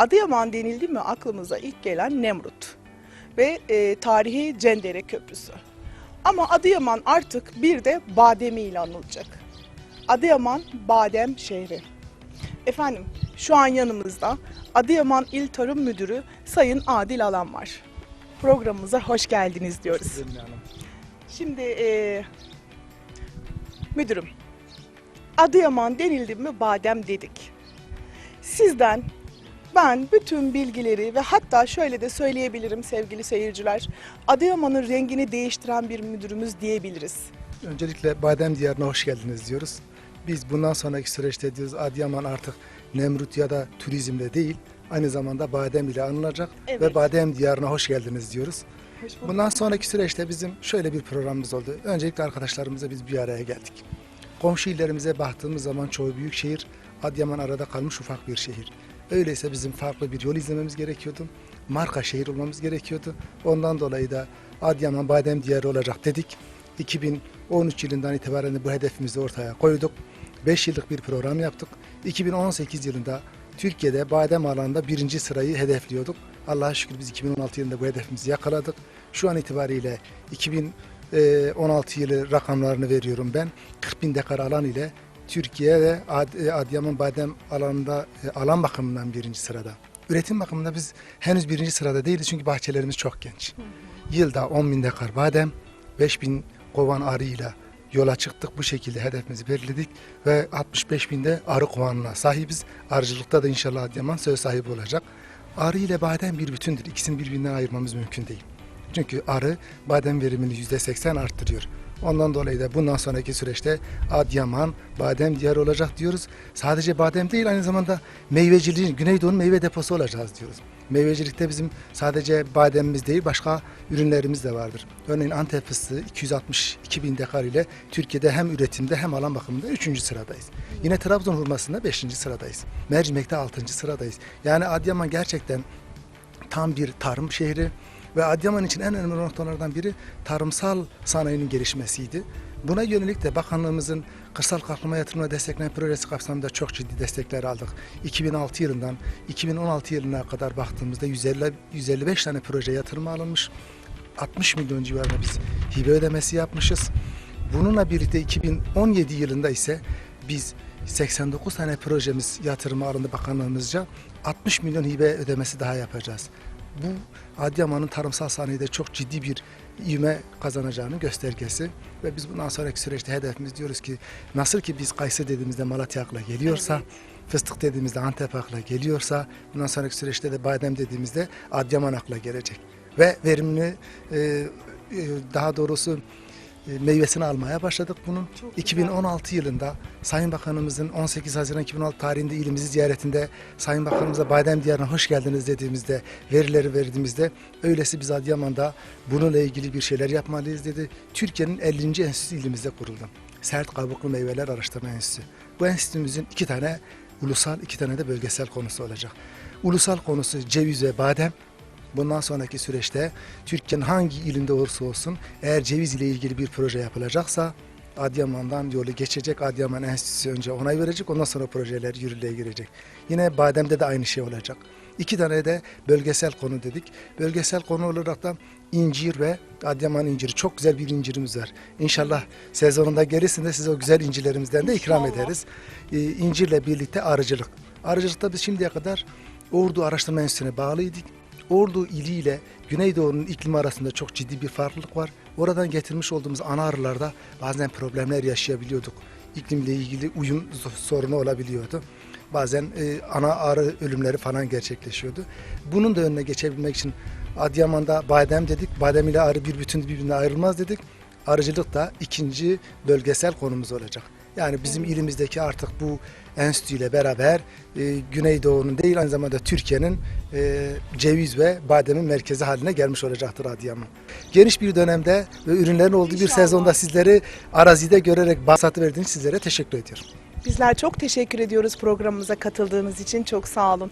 Adıyaman denildi mi aklımıza ilk gelen Nemrut ve e, tarihi Cendere Köprüsü. Ama Adıyaman artık bir de bademiyle anılacak. Adıyaman Badem Şehri. Efendim şu an yanımızda Adıyaman İl Tarım Müdürü Sayın Adil Alan var. Programımıza hoş geldiniz diyoruz. Şimdi e, müdürüm, Adıyaman denildi mi badem dedik. Sizden ben bütün bilgileri ve hatta şöyle de söyleyebilirim sevgili seyirciler. Adıyaman'ın rengini değiştiren bir müdürümüz diyebiliriz. Öncelikle Badem Diyarı'na hoş geldiniz diyoruz. Biz bundan sonraki süreçte diyoruz Adıyaman artık Nemrut ya da turizmde değil, aynı zamanda badem ile anılacak Evet. ve Badem Diyarı'na hoş geldiniz diyoruz. Hoş. Bundan sonraki süreçte bizim şöyle bir programımız oldu. Öncelikle arkadaşlarımızla biz bir araya geldik. Komşu illerimize baktığımız zaman çoğu büyük şehir, Adıyaman arada kalmış ufak bir şehir. Öyleyse bizim farklı bir yol izlememiz gerekiyordu. Marka şehir olmamız gerekiyordu. Ondan dolayı da Adıyaman Badem Diyarı olacak dedik. 2013 yılından itibaren bu hedefimizi ortaya koyduk. 5 yıllık bir program yaptık. 2018 yılında Türkiye'de badem alanında birinci sırayı hedefliyorduk. Allah'a şükür biz 2016 yılında bu hedefimizi yakaladık. Şu an itibariyle 2016 yılı rakamlarını veriyorum ben. 40 bin dekar alan ile Türkiye ve Ad- e, Adıyaman badem alanında e, alan bakımından birinci sırada. Üretim bakımında biz henüz birinci sırada değiliz çünkü bahçelerimiz çok genç. Yılda 10 bin dekar badem, 5 bin kovan arıyla yola çıktık. Bu şekilde hedefimizi belirledik ve 65 binde arı kovanına sahibiz. Arıcılıkta da inşallah Adıyaman söz sahibi olacak. Arı ile badem bir bütündür. İkisini birbirinden ayırmamız mümkün değil. Çünkü arı badem verimini %80 arttırıyor. Ondan dolayı da bundan sonraki süreçte Adıyaman badem diyarı olacak diyoruz. Sadece badem değil aynı zamanda meyveciliğin, Güneydoğu'nun meyve deposu olacağız diyoruz. Meyvecilikte bizim sadece bademimiz değil başka ürünlerimiz de vardır. Örneğin Antep fıstığı 262 bin dekar ile Türkiye'de hem üretimde hem alan bakımında 3. sıradayız. Yine Trabzon hurmasında 5. sıradayız. Mercimek'te 6. sıradayız. Yani Adıyaman gerçekten tam bir tarım şehri ve Adıyaman için en önemli noktalardan biri tarımsal sanayinin gelişmesiydi. Buna yönelik de bakanlığımızın kırsal kalkınma yatırımına destekleme projesi kapsamında çok ciddi destekler aldık. 2006 yılından 2016 yılına kadar baktığımızda 150, 155 tane proje yatırıma alınmış. 60 milyon civarında biz hibe ödemesi yapmışız. Bununla birlikte 2017 yılında ise biz 89 tane projemiz yatırıma alındı bakanlığımızca. 60 milyon hibe ödemesi daha yapacağız. Bu Adıyaman'ın tarımsal sanayide çok ciddi bir ivme kazanacağının göstergesi ve biz bundan sonraki süreçte hedefimiz diyoruz ki nasıl ki biz kayısı dediğimizde Malatya akla geliyorsa fıstık dediğimizde Antep akla geliyorsa bundan sonraki süreçte de badem dediğimizde Adıyaman akla gelecek. Ve verimli e, e, daha doğrusu meyvesini almaya başladık bunun. 2016 yılında Sayın Bakanımızın 18 Haziran 2016 tarihinde ilimizi ziyaretinde Sayın Bakanımıza Badem Diyarı'na hoş geldiniz dediğimizde, verileri verdiğimizde öylesi biz Adıyaman'da bununla ilgili bir şeyler yapmalıyız dedi. Türkiye'nin 50. enstitüsü ilimizde kuruldu. Sert kabuklu meyveler araştırma enstitüsü. Bu enstitümüzün iki tane ulusal, iki tane de bölgesel konusu olacak. Ulusal konusu ceviz ve badem, Bundan sonraki süreçte Türkiye'nin hangi ilinde olursa olsun eğer ceviz ile ilgili bir proje yapılacaksa Adıyaman'dan yolu geçecek. Adıyaman Enstitüsü önce onay verecek. Ondan sonra projeler yürürlüğe girecek. Yine bademde de aynı şey olacak. İki tane de bölgesel konu dedik. Bölgesel konu olarak da incir ve Adıyaman inciri. Çok güzel bir incirimiz var. İnşallah sezonunda gerisinde size o güzel incirlerimizden de ikram İnşallah. ederiz. Ee, incirle birlikte arıcılık. Arıcılıkta biz şimdiye kadar Ordu Araştırma Enstitüsü'ne bağlıydık. Ordu ili ile Güneydoğu'nun iklimi arasında çok ciddi bir farklılık var. Oradan getirmiş olduğumuz ana arılarda bazen problemler yaşayabiliyorduk. İklimle ilgili uyum sorunu olabiliyordu. Bazen e, ana arı ölümleri falan gerçekleşiyordu. Bunun da önüne geçebilmek için Adıyaman'da badem dedik. Badem ile arı bir bütün birbirine ayrılmaz dedik. Arıcılık da ikinci bölgesel konumuz olacak. Yani bizim ilimizdeki artık bu enstitüyle beraber e, Güneydoğu'nun değil aynı zamanda Türkiye'nin e, ceviz ve bademin merkezi haline gelmiş olacaktır Adıyaman. Geniş bir dönemde ve ürünlerin olduğu bir İnşallah. sezonda sizleri arazide görerek bahsatı verdiğiniz sizlere teşekkür ediyorum. Bizler çok teşekkür ediyoruz programımıza katıldığınız için. Çok sağ olun.